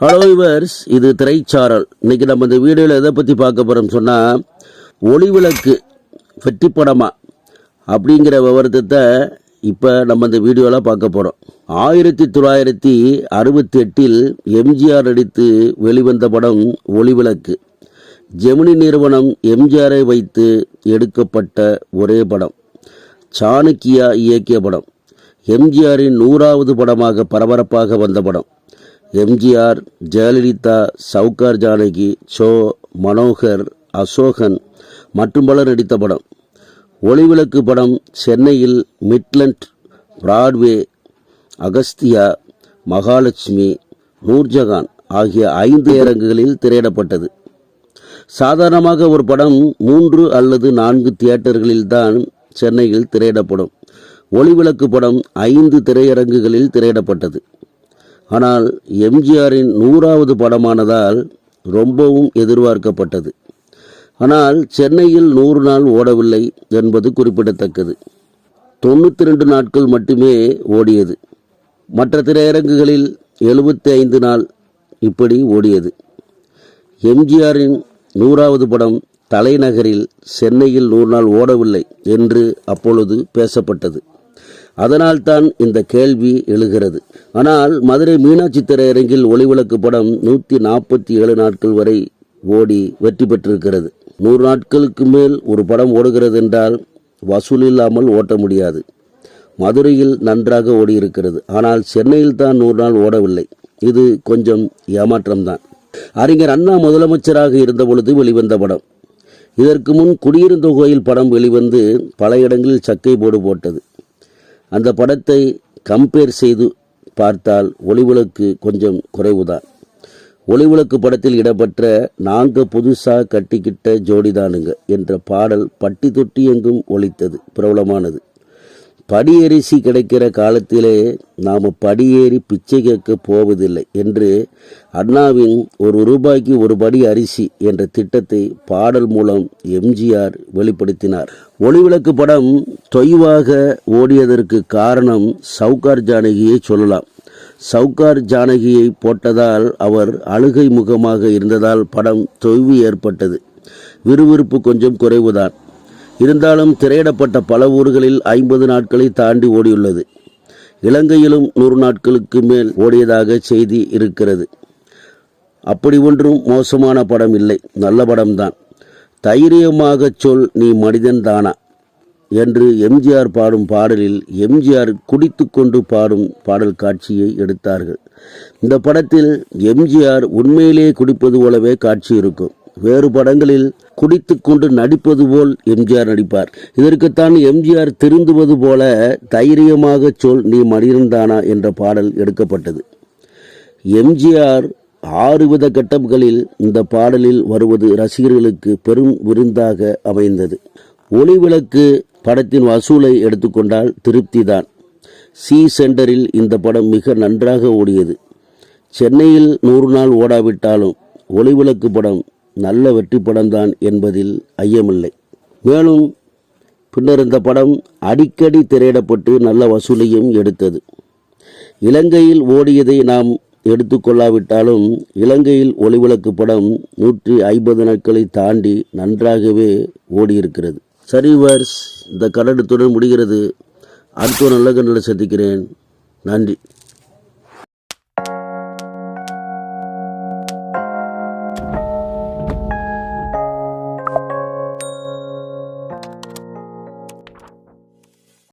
Hello இவர்ஸ் இது திரைச்சாரல். இன்றைக்கி நம்ம இந்த வீடியோவில் எதை பற்றி பார்க்க போகிறோம் சொன்னால் ஒளிவிளக்கு வெற்றி படமா அப்படிங்கிற விவரத்தை இப்போ நம்ம இந்த வீடியோவில் பார்க்க போகிறோம் ஆயிரத்தி தொள்ளாயிரத்தி அறுபத்தி எட்டில் எம்ஜிஆர் நடித்து வெளிவந்த படம் ஒளிவிளக்கு ஜெமினி நிறுவனம் எம்ஜிஆரை வைத்து எடுக்கப்பட்ட ஒரே படம். சாணக்கியா இயக்கிய படம். எம்ஜிஆரின் நூறாவது படமாக பரபரப்பாக வந்த படம். எம்ஜிஆர் ஜெயலலிதா சவுகார் ஜானகி சோ. மனோகர் அசோகன் மற்றும் பலர் நடித்த படம். ஒளிவிளக்கு படம் சென்னையில் மிட்லண்ட் பிராட்வே அகஸ்தியா மகாலட்சுமி நூர்ஜஹான் ஆகிய ஐந்து அரங்குகளில் திரையிடப்பட்டது. சாதாரணமாக ஒரு படம் மூன்று அல்லது நான்கு தியேட்டர்களில்தான் சென்னையில் திரையிடப்படும். ஒளிவிளக்கு படம் ஐந்து திரையரங்குகளில் திரையிடப்பட்டது. ஆனால் எம்ஜிஆரின் நூறாவது படமானதால் ரொம்பவும் எதிர்பார்க்கப்பட்டது. ஆனால் சென்னையில் நூறு நாள் ஓடவில்லை என்பது குறிப்பிடத்தக்கது. தொண்ணூற்றி ரெண்டு நாட்கள் மட்டுமே ஓடியது. மற்ற திரையரங்குகளில் எழுபத்தி ஐந்து நாள் இப்படி ஓடியது. எம்ஜிஆரின் நூறாவது படம் தலைநகரில் சென்னையில் நூறு நாள் ஓடவில்லை என்று அப்பொழுது பேசப்பட்டது. அதனால்தான் இந்த கேள்வி எழுகிறது. ஆனால் மதுரை மீனாட்சி திரையரங்கில் ஒளிவிளக்கு படம் நூற்றி நாற்பத்தி ஏழு நாட்கள் வரை ஓடி வெற்றி பெற்றிருக்கிறது. நூறு நாட்களுக்கு மேல் ஒரு படம் ஓடுகிறது என்றால் வசூல் இல்லாமல் ஓட்ட முடியாது. மதுரையில் நன்றாக ஓடியிருக்கிறது. ஆனால் சென்னையில் தான் நூறு நாள் ஓடவில்லை. இது கொஞ்சம் ஏமாற்றம்தான். அறிஞர் அண்ணா முதலமைச்சராக இருந்த பொழுது வெளிவந்த படம். இதற்கு முன் குடியிருந்த கோயில் படம் வெளிவந்து பல இடங்களில் சக்கை போடு போட்டது. அந்த படத்தை கம்பேர் செய்து பார்த்தால் ஒளிவிளக்கு கொஞ்சம் குறைவுதான். ஒளிவிளக்கு படத்தில் இடம்பெற்ற நாங்க புதுசாக கட்டிக்கிட்ட ஜோடிதானுங்க என்ற பாடல் பட்டி தொட்டி எங்கும் ஒலித்தது பிரபலமானது. படியரிசி கிடைக்கிற காலத்திலே நாம் படியேறி பிச்சை கேட்க போவதில்லை என்று அண்ணாவின் ஒரு ரூபாய்க்கு ஒரு படி அரிசி என்ற திட்டத்தை பாடல் மூலம் எம்ஜிஆர் வெளிப்படுத்தினார். ஒளிவிளக்கு படம் தொய்வாக ஓடியதற்கு காரணம் சவுகார் ஜானகியை சொல்லலாம். சவுகார் ஜானகியை போட்டதால் அவர் அழுகை முகமாக இருந்ததால் படம் தொய்வு ஏற்பட்டது. விறுவிறுப்பு கொஞ்சம் குறைவுதான். இருந்தாலும் திரையிடப்பட்ட பல ஊர்களில் ஐம்பது நாட்களை தாண்டி ஓடியுள்ளது. இலங்கையிலும் நூறு நாட்களுக்கு மேல் ஓடியதாக செய்தி இருக்கிறது. அப்படி ஒன்றும் மோசமான படம் இல்லை. நல்ல படம்தான். தைரியமாக சொல் நீ மனிதன் தானா என்று எம்ஜிஆர் பாடும் பாடலில் எம்ஜிஆர் குடித்து கொண்டு பாடும் பாடல் காட்சியை எடுத்தார்கள். இந்த படத்தில் எம்ஜிஆர் உண்மையிலே குடிப்பது போலவே காட்சி இருக்கும். வேறு படங்களில் குடித்து கொண்டு நடிப்பது போல் எம்ஜிஆர் நடிப்பார். இதற்குத்தான் எம்ஜிஆர் திருந்துவது போல தைரியமாக சொல் நீ மனிதன்தானா என்ற பாடல் எடுக்கப்பட்டது. எம்ஜிஆர் ஆறு வித கட்டங்களில் இந்த பாடலில் வருவது ரசிகர்களுக்கு பெரும் விருந்தாக அமைந்தது. ஒளிவிளக்கு படத்தின் வசூலை எடுத்துக்கொண்டால் திருப்திதான். சி சென்டரில் இந்த படம் மிக நன்றாக ஓடியது. சென்னையில் நூறு நாள் ஓடாவிட்டாலும் ஒளிவிளக்கு படம் நல்ல வெற்றி படம்தான் என்பதில் ஐயமில்லை. மேலும் பின்னர் இந்த படம் அடிக்கடி திரையிடப்பட்டு நல்ல வசூலையும் எடுத்தது. இலங்கையில் ஓடியதை நாம் எடுத்துக்கொள்ளாவிட்டாலும் இலங்கையில் ஒளிவிளக்கு படம் நூற்றி ஐம்பது நாட்களை தாண்டி நன்றாகவே ஓடியிருக்கிறது. சரி வர்ஸ். இந்த கன்னடத்துடன் முடிகிறது. அடுத்த நல்ல கண்ணில் சந்திக்கிறேன். நன்றி.